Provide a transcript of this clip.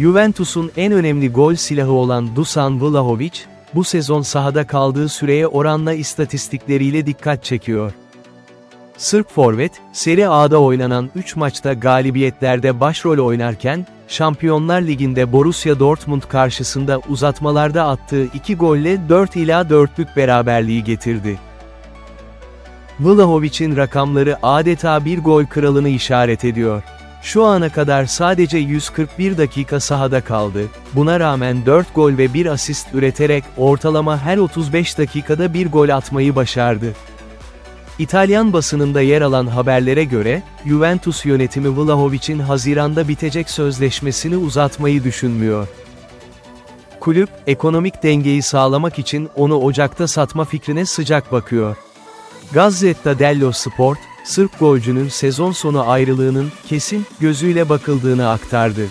Juventus'un en önemli gol silahı olan Dusan Vlahovic, bu sezon sahada kaldığı süreye oranla istatistikleriyle dikkat çekiyor. Sırp forvet, Serie A'da oynanan 3 maçta galibiyetlerde başrol oynarken, Şampiyonlar Ligi'nde Borussia Dortmund karşısında uzatmalarda attığı 2 golle 4 ila 4'lük beraberliği getirdi. Vlahovic'in rakamları adeta bir gol kralını işaret ediyor. Şu ana kadar sadece 141 dakika sahada kaldı, buna rağmen 4 gol ve 1 asist üreterek ortalama her 35 dakikada bir gol atmayı başardı. İtalyan basınında yer alan haberlere göre, Juventus yönetimi Vlahovic'in Haziran'da bitecek sözleşmesini uzatmayı düşünmüyor. Kulüp, ekonomik dengeyi sağlamak için onu Ocak'ta satma fikrine sıcak bakıyor. Gazzetta dello Sport, Sırp golcünün sezon sonu ayrılığının kesin gözüyle bakıldığını aktardı.